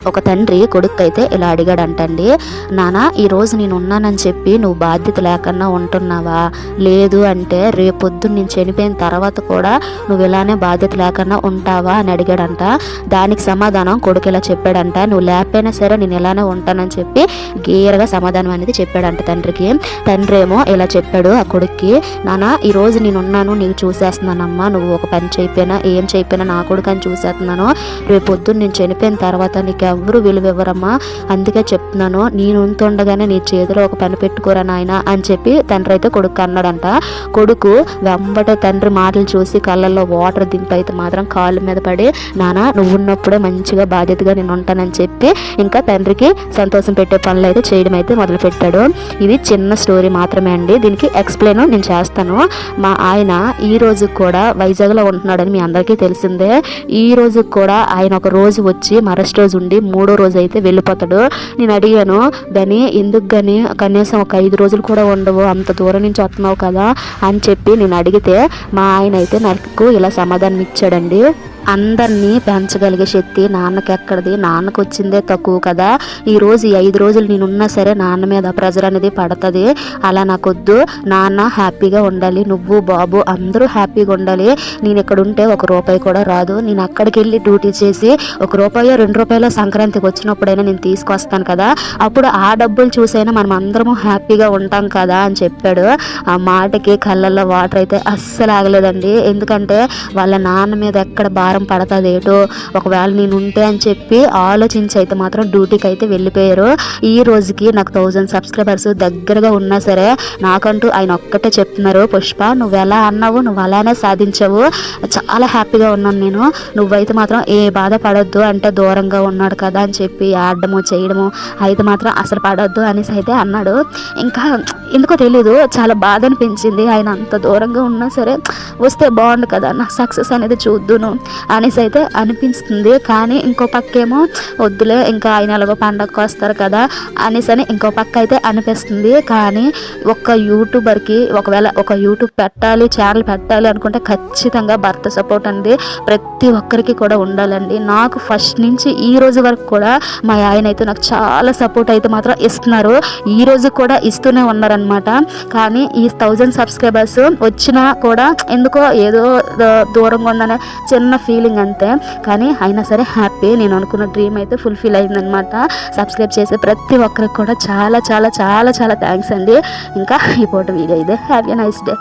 ఒక తండ్రి కొడుకు అయితే ఇలా అడిగాడంటండి నానా ఈరోజు నేను ఉన్నానని చెప్పి నువ్వు బాధ్యత లేకుండా ఉంటున్నావా? లేదు అంటే రేపొద్దు నేను చనిపోయిన తర్వాత కూడా నువ్వు ఇలానే బాధ్యత లేకుండా ఉంటావా? అని అడిగాడంట. దానికి సమాధానం కొడుకు ఇలా చెప్పాడంట నువ్వు లేకపోయినా సరే నేను ఇలానే ఉంటానని చెప్పి గీయరగా సమాధానం అనేది చెప్పాడంట తండ్రికి. తండ్రి ఏమో ఇలా చెప్పాడు ఆ కొడుక్కి నానా ఈరోజు నేను ఉన్నాను నీకు చూసేస్తున్నానమ్మా నువ్వు ఒక పని చెప్పినా ఏం చేయకపోయినా నా కొడుకు అని చూసేస్తున్నాను. రేపొద్దు నేను చనిపోయిన తర్వాత నీకు ఎవరు విలువ ఇవ్వరమ్మా అందుకే చెప్తున్నాను నేను ఉంటుండగానే నీ చేతిలో ఒక పని పెట్టుకోరా నాయన అని చెప్పి తండ్రి అయితే కొడుకు అన్నాడంట. కొడుకు వెంబట తండ్రి మాటలు చూసి కళ్ళల్లో వాటర్ దింపైతే అయితే మాత్రం కాళ్ళ మీద పడి నానా నువ్వు ఉన్నప్పుడే మంచిగా బాధ్యతగా నేను ఉంటానని చెప్పి ఇంకా తండ్రికి సంతోషం పెట్టే పనులు అయితే చేయడం అయితే మొదలుపెట్టాడు. ఇది చిన్న స్టోరీ మాత్రమే అండి. దీనికి ఎక్స్ప్లెయిన్ నేను చేస్తాను. మా ఆయన ఈ రోజు కూడా వైజాగ్లో ఉంటున్నాడని మీ అందరికీ తెలిసిందే. ఈ రోజు కూడా ఆయన ఒక రోజు వచ్చి మరస్ట్ రోజు ఉండి మూడో రోజు అయితే వెళ్ళిపోతాడు. నేను అడిగాను దాని ఎందుకు కానీ కనీసం ఒక ఐదు రోజులు కూడా ఉండవు అంత దూరం నుంచి వస్తున్నావు కదా అని చెప్పి నేను అడిగితే మా ఆయన అయితే నాకు ఇలా సమాధానం ఇచ్చాడండి. అందరినీ పెంచగలిగే శక్తి నాన్నకి ఎక్కడిది నాన్నకు వచ్చిందే తక్కువ కదా. ఈరోజు ఈ ఐదు రోజులు నేను ఉన్నా సరే నాన్న మీద ప్రెజర్ అనేది పడుతుంది. అలా నాకొద్దు. నాన్న హ్యాపీగా ఉండాలి. నువ్వు బాబు అందరూ హ్యాపీగా ఉండాలి. నేను ఇక్కడ ఉంటే ఒక రూపాయి కూడా రాదు. నేను అక్కడికి వెళ్ళి డ్యూటీ చేసి ఒక రూపాయో రెండు రూపాయల సంక్రాంతికి వచ్చినప్పుడైనా నేను తీసుకొస్తాను కదా. అప్పుడు ఆ డబ్బులు చూసైనా మనం అందరము హ్యాపీగా ఉంటాం కదా అని చెప్పాడు. ఆ మాటకి కళ్ళల్లో వాటర్ అయితే అస్సలు ఆగలేదండి ఎందుకంటే వాళ్ళ నాన్న మీద ఎక్కడ భారం పడతాదేటో ఏటో ఒకవేళ నేను ఉంటే అని చెప్పి ఆలోచించి అయితే మాత్రం డ్యూటీకి అయితే వెళ్ళిపోయారు. ఈ రోజుకి నాకు థౌజండ్ సబ్స్క్రైబర్స్ దగ్గరగా ఉన్నా సరే నాకంటూ ఆయన ఒక్కటే చెప్తున్నారు పుష్ప నువ్వు ఎలా అన్నావు? నువ్వు అలానే సాధించావు. చాలా హ్యాపీగా ఉన్నాను నేను. నువ్వైతే మాత్రం ఏ బాధ పడొద్దు అంటే దూరంగా ఉన్నాడు కదా అని చెప్పి ఆడడము చేయడము అయితే మాత్రం అసలు పడొద్దు అనేసి అయితే అన్నాడు. ఇంకా ఎందుకో తెలీదు చాలా బాధ అనిపించింది. ఆయన అంత దూరంగా ఉన్నా సరే వస్తే బాగుండు కదా నా సక్సెస్ అనేది చూద్దును. అనేసి అయితే అనిపిస్తుంది. కానీ ఇంకో పక్కేమో వద్దులే ఇంకా ఆయన ఎలాగో పండగకు వస్తారు కదా అనేసి అని ఇంకో పక్క అయితే అనిపిస్తుంది. కానీ ఒక యూట్యూబర్కి ఒకవేళ ఒక యూట్యూబ్ పెట్టాలి ఛానల్ పెట్టాలి అనుకుంటే ఖచ్చితంగా భర్త సపోర్ట్ అనేది ప్రతి ఒక్కరికి కూడా ఉండాలండి. నాకు ఫస్ట్ నుంచి ఈ రోజు వరకు కూడా మా ఆయన అయితే నాకు చాలా సపోర్ట్ అయితే మాత్రం ఇస్తున్నారు. ఈ రోజు కూడా ఇస్తూనే ఉన్నారనమాట కానీ ఈ థౌజండ్ సబ్స్క్రైబర్స్ వచ్చినా కూడా ఎందుకో ఏదో దూరంగా ఉందనే చిన్న ఫీలింగ్ అంతే. కానీ అయినా సరే హ్యాపీ నేను అనుకున్న డ్రీమ్ అయితే ఫుల్ఫిల్ అయిందనమాట సబ్స్క్రైబ్ చేసే ప్రతి ఒక్కరికి కూడా చాలా చాలా చాలా చాలా థ్యాంక్స్ అండి. ఇంకా ఈ పూట వీడియో ఇదే. Happy nice day